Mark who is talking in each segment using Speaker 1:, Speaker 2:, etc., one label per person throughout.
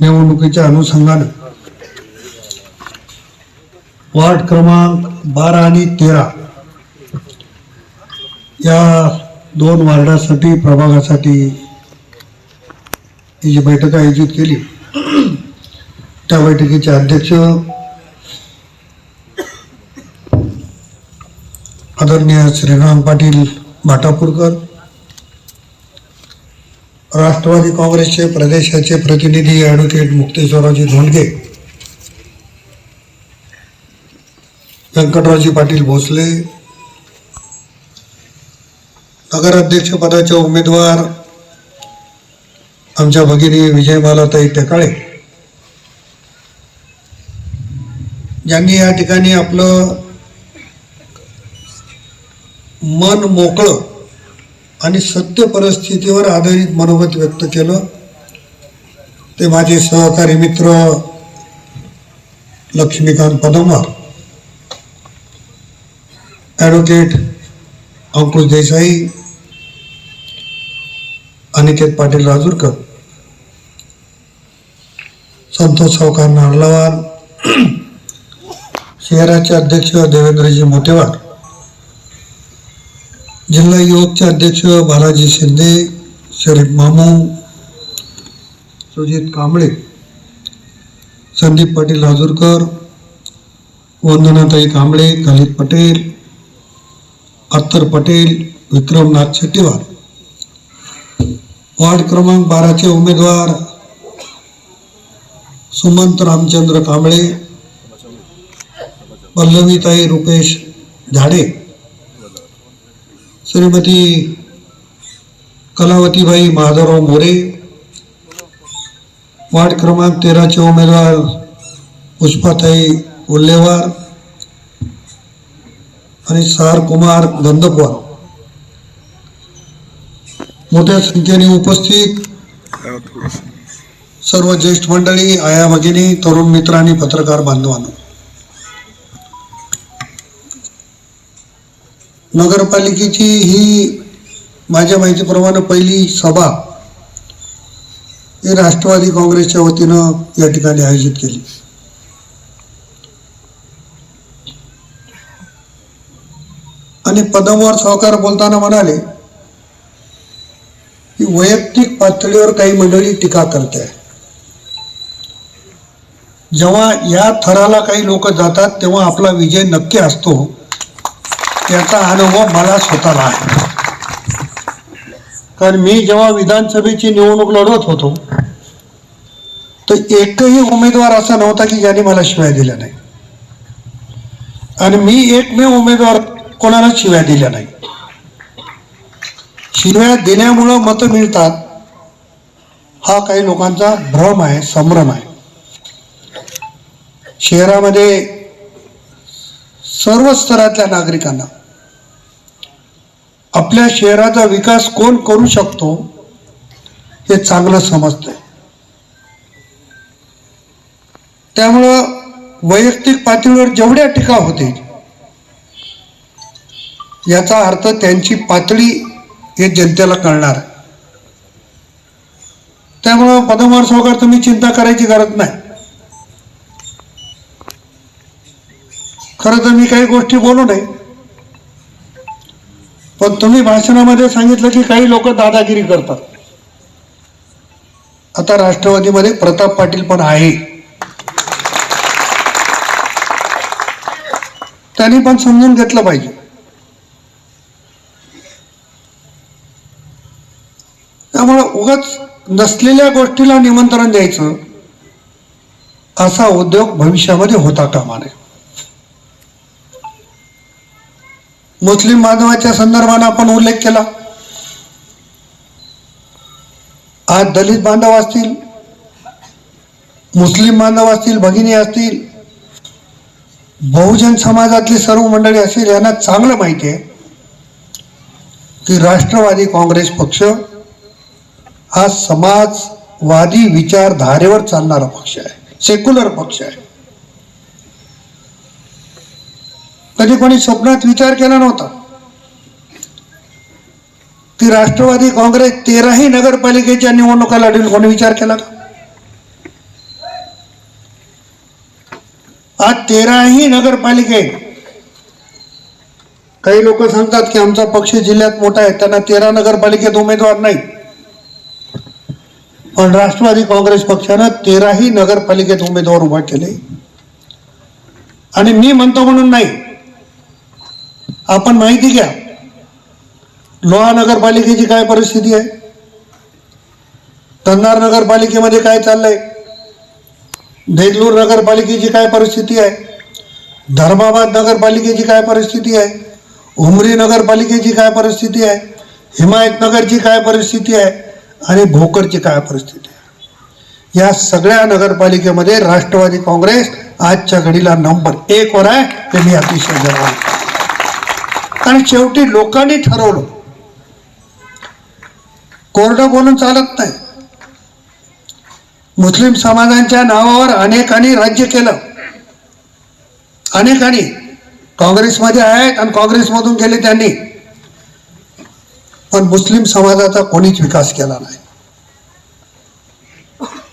Speaker 1: निवडणुकीच्या अनुषंगानं. वार्ड क्रमांक बारा आणि तेरा. या दोन वार्डासाठी प्रभागासाठी ही जी बैठक आयोजित केली त्या बैठकीचे अध्यक्ष आदरणीय श्रीराम पाटील भाटापूरकर राष्ट्रवादी काँग्रेसचे प्रदेशाचे प्रतिनिधी ॲडव्होकेट मुक्तेश्वररावजी धोंडगे व्यंकटरावजी पाटील भोसले नगराध्यक्षपदाच्या उमेदवार आमच्या भगिनी विजयमालाताई टेकाळे. ज्यांनी या ठिकाणी आपलं मन मोकळं आणि सत्य परिस्थितीवर आधारित मनोगत व्यक्त केलं. ते माझे सहकारी मित्र लक्ष्मीकांत पदमवार ॲडव्होकेट अंकुश देसाई अनिकेत पाटील राजूरकर संतोष सावकार नारलावार शहराचे अध्यक्ष देवेंद्रजी मोतेवार जिल्हा युवकचे अध्यक्ष बालाजी शिंदे शरीफ मामू सुजित कांबळे संदीप पाटील राजूरकर वंदनाताई कांबळे खालिद पटेल अत्तर पटेल विक्रमनाथ शेट्टीवार. वार्ड क्रमांक बाराचे उमेदवार सुमंत रामचंद्र कांबळे पल्लवीताई रुपेश झाडे. श्रीमती कलावतीबाई माधवराव मोरे वार्ड क्रमांक तेराचे उमेदवार पुष्पाताई उल्लेवार आणि सार कुमार गंधपवार मोठ्या संख्येने उपस्थित सर्व ज्येष्ठ मंडळी आया भगिनी तरुण मित्र आणि पत्रकार बांधवांना. नगरपालिकेची ही माझ्या माहितीप्रमाणे पहिली सभा ही राष्ट्रवादी काँग्रेसच्या वतीनं या ठिकाणी आयोजित केली. आणि पदमवर सावकार बोलताना म्हणाले की वैयक्तिक पातळीवर काही मंडळी टीका करते जेव्हा या थराला काही लोक जातात तेव्हा आपला विजय नक्की असतो. याचा अनुभव मला स्वतःला आहे. कारण मी जेव्हा विधानसभेची निवडणूक लढवत होतो तर एकही उमेदवार असा नव्हता की ज्याने मला शिवाय दिल्या नाही. आणि मी एकमेव उमेदवार कोणाला शिव्या दिल्या नाही. शिव्या देण्यामुळं मतं मिळतात हा काही लोकांचा भ्रम आहे संभ्रम आहे. शहरामध्ये सर्व स्तरातल्या नागरिकांना आपल्या शहराचा विकास कोण करू शकतो हे चांगलं समजतंय. त्यामुळं वैयक्तिक पातळीवर जेवढ्या टीका होते याचा अर्थ त्यांची पातळी हे जनतेला कळणार. त्यामुळं पदमवार सावकार तुम्ही चिंता करायची गरज नाही. खरं तर मी काही गोष्टी बोलू नये. पण तुम्ही भाषणामध्ये सांगितलं की काही लोक दादागिरी करतात. आता राष्ट्रवादीमध्ये प्रताप पाटील पण आहे. त्यांनी पण समजून घेतलं पाहिजे. त्यामुळं उगाच नसलेल्या गोष्टीला निमंत्रण द्यायचं असा उद्योग भविष्यामध्ये होता कामा नये. मुस्लिम बांधवाच्या संदर्भानं आपण उल्लेख केला. आज दलित बांधव असतील मुस्लिम बांधव असतील भगिनी असतील बहुजन समाजातली सर्व मंडळी असतील यांना चांगलं माहिती आहे की राष्ट्रवादी काँग्रेस पक्ष हा समाजवादी विचारधारेवर चालणारा पक्ष आहे सेक्युलर पक्ष आहे. कधी कोणी स्वप्नात विचार केला नव्हता. की राष्ट्रवादी काँग्रेस तेराही नगरपालिकेच्या निवडणुका लढेल कोणी विचार केला का? आज तेराही नगरपालिके काही लोक सांगतात की आमचा पक्ष जिल्ह्यात मोठा आहे त्यांना तेरा नगरपालिकेत उमेदवार नाही. पण राष्ट्रवादी काँग्रेस पक्षानं तेराही नगरपालिकेत उमेदवार उभा केले. आणि मी म्हणतो म्हणून नाही आपण माहिती घ्या. लोहा नगरपालिकेची काय परिस्थिती आहे? तन्नार नगरपालिकेमध्ये काय चाललंय? देगलूर नगरपालिकेची काय परिस्थिती आहे? धर्माबाद नगरपालिकेची काय परिस्थिती आहे? उमरी नगरपालिकेची काय परिस्थिती आहे? हिमायतनगरची काय परिस्थिती आहे? आणि भोकरची काय परिस्थिती आहे? या सगळ्या नगरपालिकेमध्ये राष्ट्रवादी काँग्रेस आजच्या घडीला नंबर एक वर आहे. हे मी अतिशय जवळ आणि शेवटी लोकांनी ठरवलं. कोरडं बोलून चालत नाही. मुस्लिम समाजांच्या नावावर अनेकांनी राज्य केलं. अनेकांनी. काँग्रेसमध्ये आहेत आणि काँग्रेसमधून गेले त्यांनी. पण मुस्लिम समाजाचा कोणीच विकास केला नाही.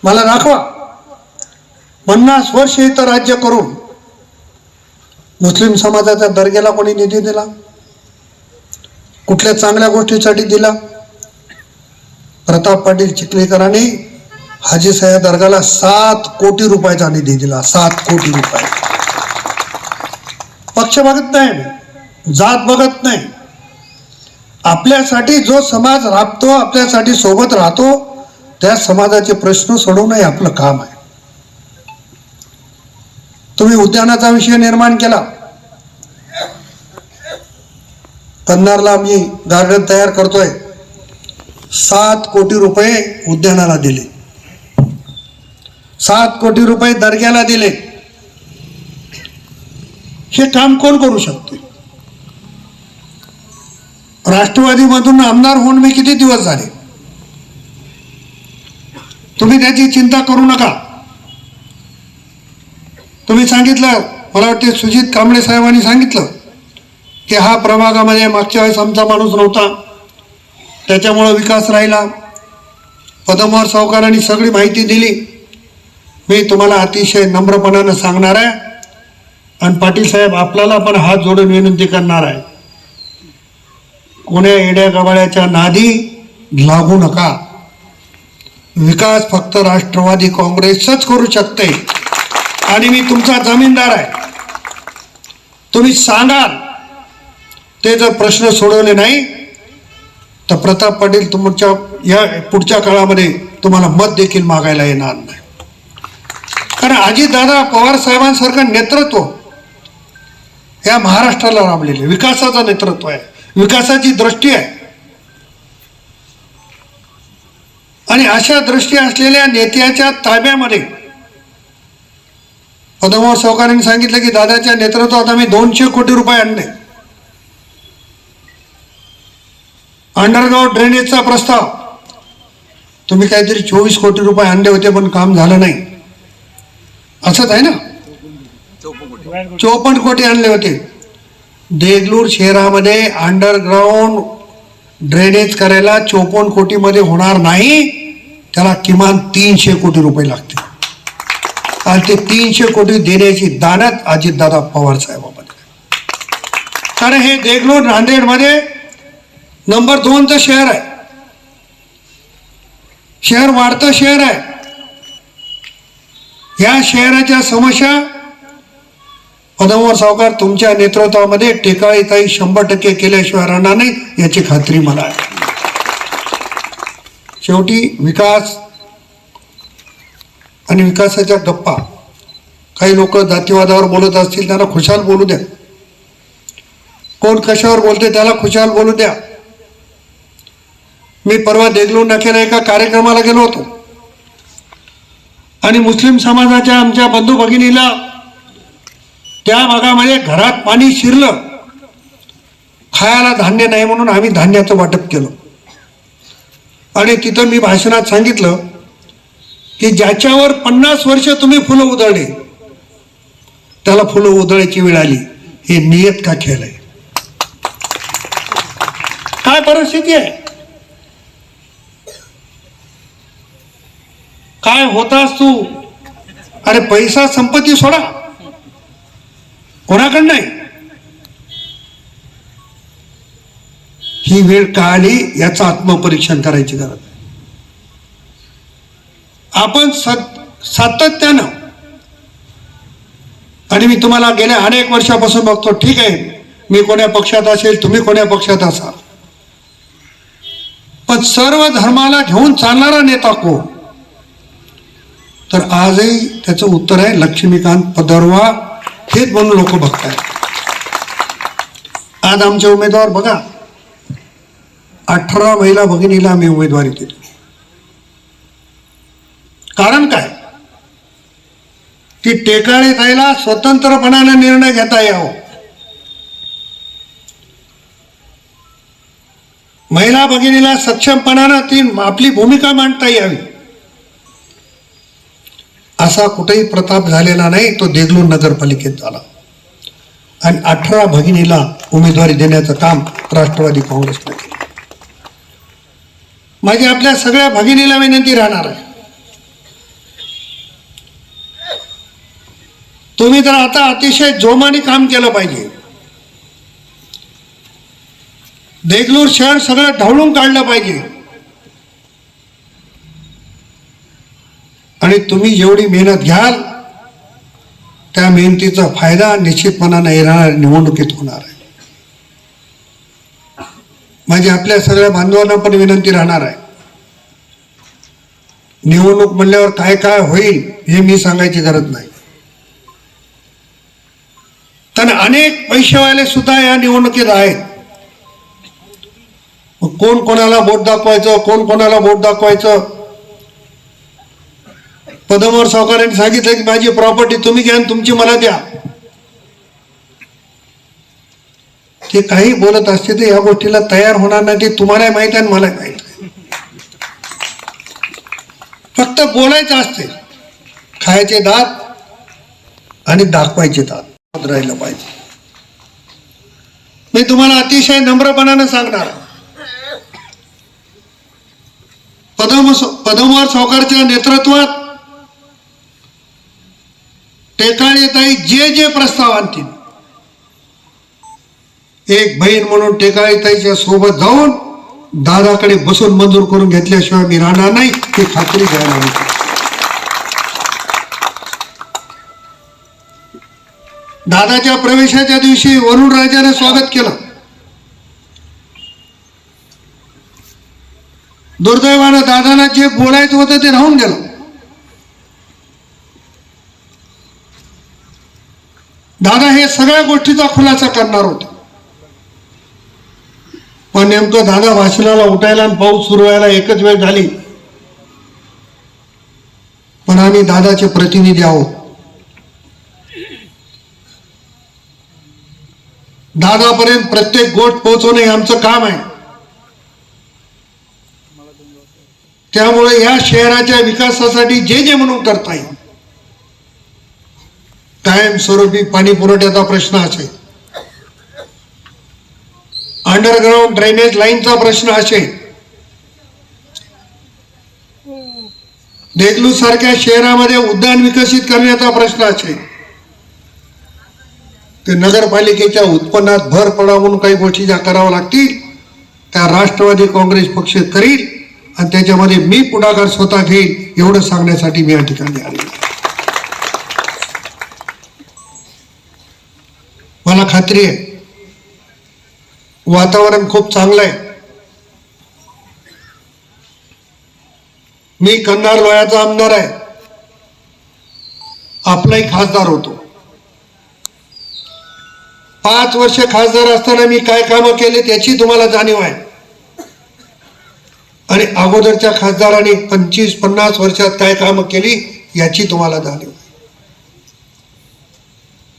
Speaker 1: मला दाखवा. पन्नास वर्ष इथं राज्य करून मुस्लिम समाजाच्या दर्ग्याला कोणी निधी दिला? कुठल्या चांगल्या गोष्टीसाठी दिला? प्रताप पाटील चिखलीकरांनी हाजी सया दर्गाला सात कोटी रुपयाचा निधी दिला. सात कोटी रुपये. पक्ष बघत नाही. जात बघत नाही. आपल्यासाठी जो समाज राबतो आपल्यासाठी सोबत राहतो त्या समाजाचे प्रश्न सोडवणं हे आपलं काम आहे. तुम्ही उद्यानाचा विषय निर्माण केला. कन्नारला आम्ही गार्डन तयार करतोय. सात कोटी रुपये उद्यानाला दिले. सात कोटी रुपये दर्ग्याला दिले. हे काम कोण करू शकते? राष्ट्रवादीमधून आमदार होऊन मी किती दिवस झाले? तुम्ही त्याची चिंता करू नका. तुम्ही सांगितलं मला वाटते सुजित कांबळे साहेबांनी सांगितलं की हा प्रभागामध्ये मागच्या वेळेस आमचा माणूस नव्हता. त्याच्यामुळं विकास राहिला. पदमवार सावकारांनी सगळी माहिती दिली. मी तुम्हाला अतिशय नम्रपणानं सांगणार आहे. आणि पाटील साहेब आपल्याला पण हात जोडून विनंती करणार आहे. कोण्या येड्या गबाळ्याच्या नादी लागू नका. विकास फक्त राष्ट्रवादी काँग्रेसच करू शकते. आणि मी तुमचा जमीनदार आहे. तुम्ही सांगाल ते जर प्रश्न सोडवले नाही तर प्रताप पाटील तुमच्या या पुढच्या काळामध्ये तुम्हाला मत देखील मागायला येणार नाही. कारण अजितदादा पवार साहेबांसारखं नेतृत्व या महाराष्ट्राला राबलेले विकासाचं नेतृत्व आहे. विकासाची दृष्टी आहे. आणि अशा दृष्टी असलेल्या नेत्याच्या ताब्यामध्ये पदमोहर सावकारांनी सांगितलं की दादाच्या नेतृत्वात आम्ही दोनशे कोटी रुपये आणले. अंडरग्राऊंड ड्रेनेजचा प्रस्ताव. तुम्ही काहीतरी चोवीस कोटी रुपये आणले होते पण काम झालं नाही. असंच आहे ना? चोपन्न कोटी आणले होते. देगलूर शहरामध्ये अंडरग्राऊंड ड्रेनेज करायला चोपन्न कोटीमध्ये होणार नाही त्याला किमान तीनशे कोटी रुपये लागतील. आणि ते तीनशे कोटी देण्याची दानत अजितदादा पवार साहेबांमध्ये. कारण हे देगलूर नांदेडमध्ये नंबर दोनचं शहर आहे. शहर वाढतं शहर आहे. या शहराच्या समस्या पदमवर सावकार तुमच्या नेतृत्वामध्ये टेकाळीताई शंभर टक्के केल्याशिवाय राहणार नाही याची खात्री मला आहे. शेवटी विकास आणि विकासाच्या गप्पा. काही लोक जातीवादावर बोलत असतील त्यांना खुशाल बोलू द्या. कोण कशावर बोलते त्याला खुशाल बोलू द्या. मी परवा देगलूर नाक्याला एका कार्यक्रमाला गेलो होतो. आणि मुस्लिम समाजाच्या आमच्या बंधू भगिनीला त्या भागामध्ये घरात पाणी शिरलं. खायला धान्य नाही म्हणून आम्ही धान्याचं वाटप केलं. आणि तिथं मी भाषणात सांगितलं की ज्याच्यावर पन्नास वर्ष तुम्ही फुलं उधळली त्याला फुलं उधळायची वेळ आली. हे नियत का खेळ आहे? काय परिस्थिती आहे? काय होतास तू? अरे पैसा संपत्ती सोडा. कोणाकडं नाही? ही वेळ का आली याचं आत्मपरीक्षण करायची गरज आपण सातत्यानं आणि मी तुम्हाला गेल्या अनेक वर्षापासून बघतो ठीक आहे मी कोण्या पक्षात असेल तुम्ही कोण्या पक्षात असाल. पण सर्व धर्माला घेऊन चालणारा नेता कोण? तर आजही त्याचं उत्तर आहे लक्ष्मीकांत पदरवा. हेच म्हणून लोक बघतायत. आज आमचे उमेदवार बघा. अठरा महिला भगिनीला आम्ही उमेदवारी दिली. कारण काय? ती टेकाळे जायला स्वतंत्रपणाने निर्णय घेता यावं. महिला भगिनीला सक्षमपणानं ती आपली भूमिका मांडता यावी. असा कुठेही प्रताप झालेला नाही तो देगलूर नगरपालिकेत झाला. आणि अठरा भगिनीला उमेदवारी देण्याचं काम राष्ट्रवादी काँग्रेसने केलं. माझी आपल्या सगळ्या भगिनीला विनंती राहणार आहे. तुम्ही तर आता अतिशय जोमाने काम केलं पाहिजे. देगलूर शहर सगळं ढवळून काढलं पाहिजे. आणि तुम्ही जेवढी मेहनत घ्याल त्या मेहनतीचा फायदा निश्चितपणानं येणार निवडणुकीत होणार आहे. माझी आपल्या सगळ्या बांधवांना पण विनंती राहणार आहे. निवडणूक म्हणल्यावर काय काय होईल हे मी सांगायची गरज नाही. तर अनेक पैसेवाले सुद्धा या निवडणुकीत आहेत. कोण कोणाला बोट दाखवायचं कोण कोणाला बोट दाखवायचं? पदमवर सावकारांनी सांगितलं की माझी प्रॉपर्टी तुम्ही घ्या आणि तुमची मला द्या. ते काही बोलत असते ते या गोष्टीला तयार होणार नाही ते तुम्हालाही माहीत आहे मला मलाही माहीत फक्त बोलायचं असते. खायचे दात आणि दाखवायचे दात. राहिलं पाहिजे. मी तुम्हाला अतिशय नम्रपणानं सांगणार पदम पदमवार सावकारच्या नेतृत्वात टेकाळीताई जे जे प्रस्ताव आणतील. एक बहीण म्हणून टेकाळीताईच्या सोबत जाऊन दादाकडे बसून मंजूर करून घेतल्याशिवाय मी राहणार नाही हे खात्री घ्यायला होती दादाच्या प्रवेशाच्या दिवशी वरुण राजाने स्वागत केलं. दुर्दैवानं दादाला जे बोलायचं होतं ते राहून गेलं. दादा हे सगळ्या गोष्टीचा खुलासा करणार होते. पण नेमकं दादा भाषणाला उठायला आणि पाऊस सुरू व्हायला एकच वेळ झाली. पण आम्ही दादाचे प्रतिनिधी आहोत. दादापर्यंत प्रत्येक गोष्ट पोहोचवणे हे आमचं काम आहे. त्यामुळे या शहराच्या विकासासाठी जे जे म्हणून करता येईल कायमस्वरूपी पाणी पुरवठ्याचा प्रश्न असेल अंडरग्राऊंड ड्रेनेज लाईनचा प्रश्न असेल देगलूर सारख्या शहरामध्ये उद्यान विकसित करण्याचा प्रश्न असेल ते नगरपालिकेच्या उत्पन्नात भर पडा म्हणून काही गोष्टी ज्या कराव्या लागतील त्या राष्ट्रवादी काँग्रेस पक्ष करील आणि त्याच्यामध्ये मी पुढाकार स्वतः घेईल एवढं सांगण्यासाठी मी या ठिकाणी आले मला खात्री आहे. वातावरण खूप चांगलं आहे. मी कन्नाड लोह्याचा आमदार आहे. आपलाही खासदार होतो. पाच वर्ष खासदार असताना मी काय कामं केले त्याची तुम्हाला जाणीव आहे. आणि अगोदरच्या खासदारांनी पंचवीस पन्नास वर्षात काय कामं केली याची तुम्हाला जाणीव.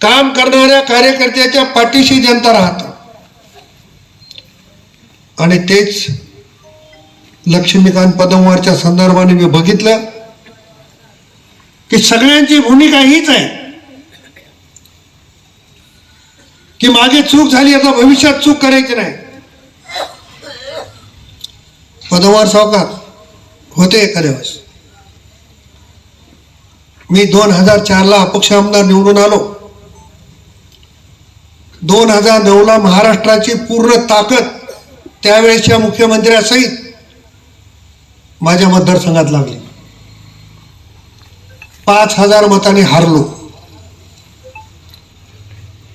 Speaker 1: काम करणाऱ्या कार्यकर्त्याच्या पाठीशी जनता राहत. आणि तेच लक्ष्मीकांत पदमवारच्या संदर्भाने मी बघितलं की सगळ्यांची भूमिका हीच आहे. की मागे चूक झाली आता भविष्यात चूक करायची नाही. पदवार सावकार होते एखाद्या वेळेस. मी दोन हजार चारला अपक्ष आमदार निवडून आलो. दोन हजार नऊला महाराष्ट्राची पूर्ण ताकद त्यावेळेच्या मुख्यमंत्र्यासहित माझ्या मतदारसंघात लागली. पाच हजार मताने हारलो.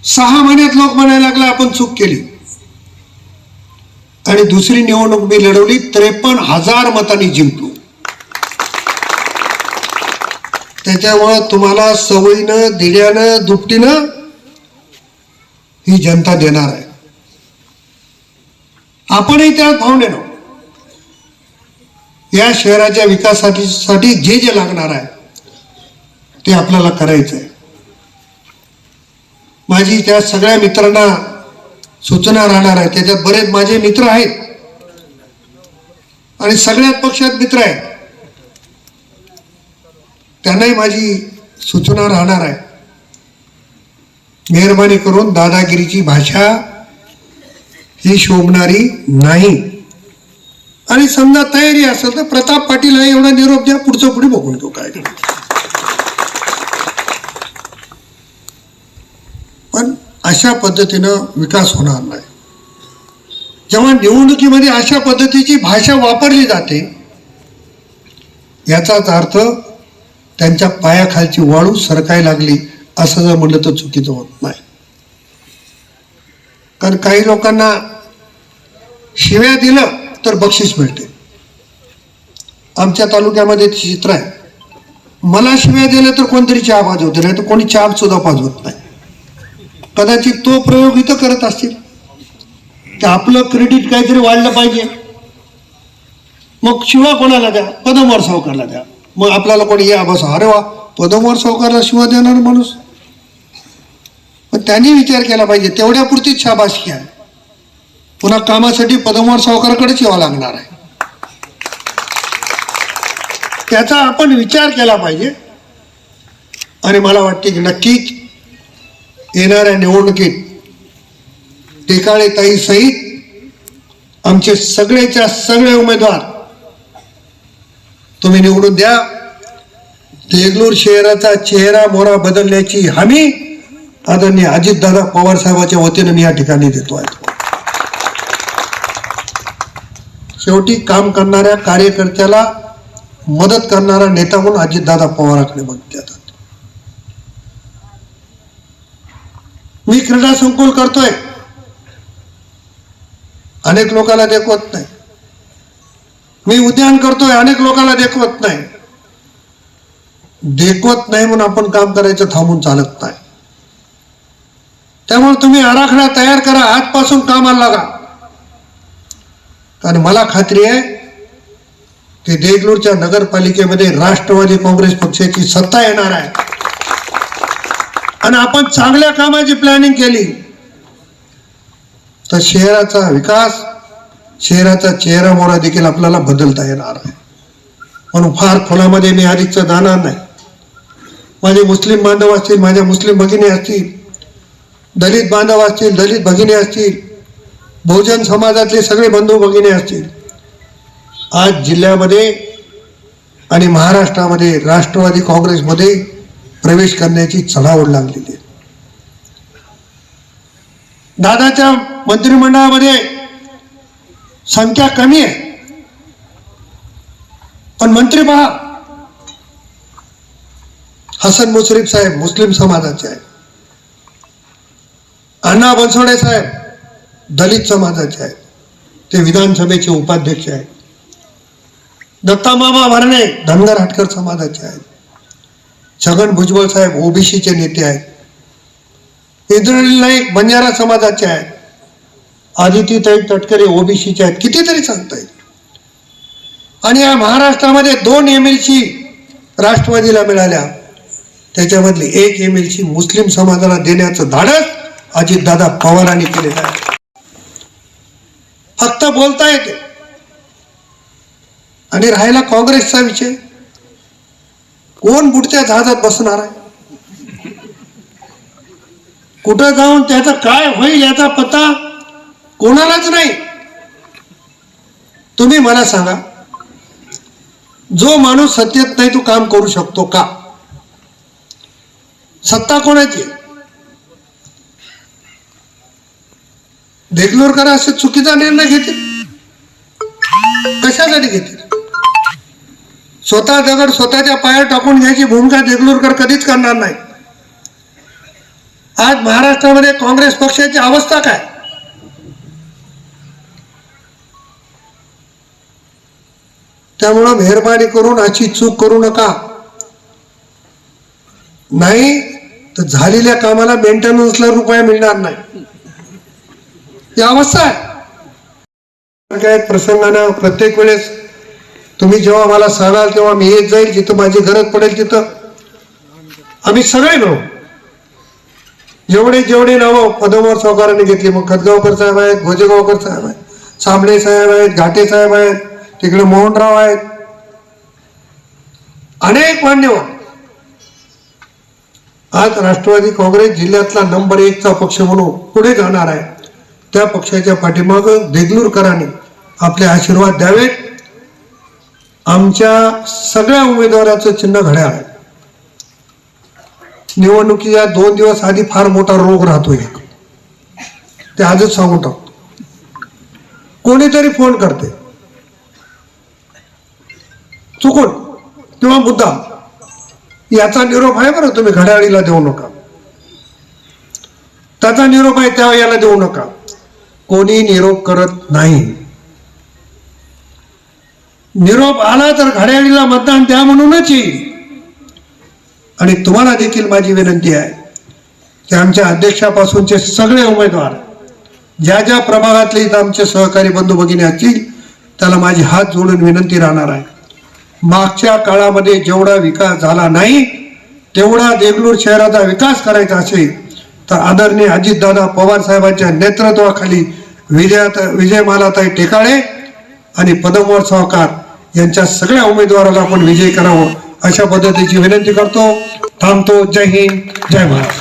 Speaker 1: सहा महिन्यात लोक म्हणायला लागला आपण चूक केली. आणि दुसरी निवडणूक मी लढवली त्रेपन्न हजार मतांनी जिंकलो. त्याच्यामुळं तुम्हाला सवयीनं दिल्यानं दुपटीनं ही जनता देणार आहे. आपणही त्यात पाहून नेलो या शहराच्या विकासासाठी साठी जे जे लागणार आहे ते आपल्याला करायचं आहे माझी त्या सगळ्या मित्रांना सूचना राहणार आहे. त्याच्यात बरेच माझे मित्र आहेत. आणि सगळ्यात पक्षात मित्र आहेत. त्यांनाही माझी सूचना राहणार आहे. मेहरबानी करून दादागिरीची भाषा ही शोभणारी नाही. आणि समजा तयारी असेल तर प्रताप पाटील हा एवढा निरोप द्या पुढचं पुढे बघून घेऊ काय पण अशा पद्धतीनं विकास होणार नाही. जेव्हा निवडणुकीमध्ये अशा पद्धतीची भाषा वापरली जाते याचाच अर्थ त्यांच्या पायाखालची वाळू सरकाय लागली. असं जर म्हणलं तर चुकीचं होत नाही. कारण काही लोकांना शिव्या दिलं तर बक्षीस मिळते. आमच्या तालुक्यामध्ये चित्र आहे. मला शिव्या दिल्या तर कोणतरी चहा पाजवते नाही तर कोणी चहा सुद्धा पाजवत नाही. कदाचित तो प्रयोग इथं करत असतील. तर आपलं क्रेडिट काहीतरी वाढलं पाहिजे. मग शिवा कोणाला द्या? पदमवर सावकारला द्या. मग आपल्याला कोणी या बसा. अरे वा पदमवर सावकारला शिवा देणार माणूस. पण त्यांनी विचार केला पाहिजे तेवढ्यापुरतीच शाबासकी आहे पुन्हा कामासाठी पदमवर सावकाराकडेच यावं लागणार आहे. त्याचा आपण विचार केला पाहिजे. आणि मला वाटते की नक्कीच येणाऱ्या निवडणुकीत टेकाळे ताई सहित आमचे सगळेच्या सगळे उमेदवार तुम्ही निवडून द्या. देगलूर शहराचा चेहरा मोरा बदलण्याची हमी आदरणीय अजितदादा पवार साहेबाच्या वतीनं मी या ठिकाणी देतो आहे. शेवटी काम करणाऱ्या कार्यकर्त्याला मदत करणारा नेता म्हणून अजितदादा पवाराकडे बघते जातात मी क्रीडा संकुल करतोय. अनेक लोकांना देखवत नाही. मी उद्यान करतोय अनेक लोकांना देखवत नाही. देखवत नाही म्हणून आपण काम करायचं थांबून चालत नाही. त्यामुळे तुम्ही आराखडा तयार करा आजपासून कामाला लागा. कारण मला खात्री आहे की देगलूरच्या नगरपालिकेमध्ये राष्ट्रवादी काँग्रेस पक्षाची सत्ता येणार आहे. आणि आपण चांगल्या कामाची प्लॅनिंग केली. तर शहराचा विकास शहराचा चेहरा मोहरा देखील आपल्याला बदलता येणार आहे म्हणून फार खोलामध्ये मी अधिकचं जाणार नाही. माझे मुस्लिम बांधव असतील माझ्या मुस्लिम भगिनी असतील दलित बांधव असतील दलित भगिनी असतील बहुजन समाजातले सगळे बंधू भगिनी असतील. आज जिल्ह्यामध्ये आणि महाराष्ट्रामध्ये राष्ट्रवादी काँग्रेसमध्ये प्रवेश करण्याची चढाओढ लागलेली आहे. दादाच्या मंत्रिमंडळामध्ये संख्या कमी आहे. पण मंत्री पहा. हसन मुश्रीफ साहेब मुस्लिम समाजाचे आहेत. अण्णा बनसोडे साहेब दलित समाजाचे आहेत. ते विधानसभेचे उपाध्यक्ष आहेत. दत्ता मामा भरणे धनगर हाटकर समाजाचे आहेत. छगन भुजबळ साहेब ओबीसीचे नेते आहेत. इंद्रनील नाईक बंजारा समाजाचे आहेत. आदितीताई तटकरे ओबीसीचे आहेत कितीतरी सांगता येईल आणि या महाराष्ट्रामध्ये दोन एम एल सी राष्ट्रवादीला मिळाल्या. त्याच्यामधली एक एम एल सी मुस्लिम समाजाला देण्याचं धाडस अजितदादा पवारांनी केलेलं आहे. फक्त बोलता येते. आणि राहिला काँग्रेसचा विषय. कोण बुडत्या जहाजात बसणार आहे? कुठं जाऊन त्याचं काय होईल याचा पत्ता कोणालाच नाही. तुम्ही मला सांगा जो माणूस सत्तेत नाही तो काम करू शकतो का? सत्ता कोणाची? देगलोरकर असे चुकीचा निर्णय घेतील? कशासाठी घेतील? स्वतः दगड स्वतःच्या पायावर टाकून घ्यायची भूमिका देगलूरकर कधीच करणार नाही. आज महाराष्ट्रामध्ये काँग्रेस पक्षाची अवस्था काय? त्यामुळं मेहरबानी करून अशी चूक करू नका. नाही तर झालेल्या कामाला मेंटेनन्सला रुपये मिळणार नाही. ही अवस्था आहे. काय प्रसंगानं प्रत्येक वेळेस तुम्ही जेव्हा मला सांगाल तेव्हा मी येत जाईल जिथं माझी गरज पडेल तिथं. आम्ही सगळे मिळू जेवढे जेवढे नावं पदमवर सावकारांनी घेतली मग खतगावकर साहेब आहेत भोजेगावकर साहेब आहेत साबळे साहेब आहेत घाटे साहेब आहेत तिकडे मोहनराव आहेत. अनेक मान्यवर. आज राष्ट्रवादी काँग्रेस जिल्ह्यातला नंबर एकचा पक्ष म्हणून पुढे जाणार आहे. त्या पक्षाच्या पाठीमाग देगलूरकरांनी आपले आशीर्वाद द्यावेत. आमच्या सगळ्या उमेदवाराचं चिन्ह घड्याळ आहे. निवडणुकीच्या दोन दिवस आधी फार मोठा रोग राहतो एक ते आजच सांगू टाकतो. कोणीतरी फोन करते. चुकून किंवा मुद्दाम याचा निरोप आहे बरं तुम्ही घड्याळीला देऊ नका. त्याचा निरोप आहे त्या याला देऊ नका. कोणी निरोप करत नाही. निरोप आला तर घड्याळीला मतदान द्या म्हणूनच येईल. आणि तुम्हाला देखील माझी विनंती आहे की आमच्या अध्यक्षापासूनचे सगळे उमेदवार ज्या ज्या प्रभागातले इथं आमचे सहकारी बंधू भगिनी असतील त्याला माझी हात जोडून विनंती राहणार आहे. मागच्या काळामध्ये जेवढा विकास झाला नाही तेवढा देगलूर शहराचा विकास करायचा असेल तर आदरणीय अजितदादा पवार साहेबांच्या नेतृत्वाखाली विजयात विजयमालाताई टेकाळे आणि पदमवर सावकार यांच्या सगळ्या उमेदवाराला आपण विजयी करावं अशा पद्धतीची विनंती करतो. थांबतो. जय हिंद. जय महाराष्ट्र.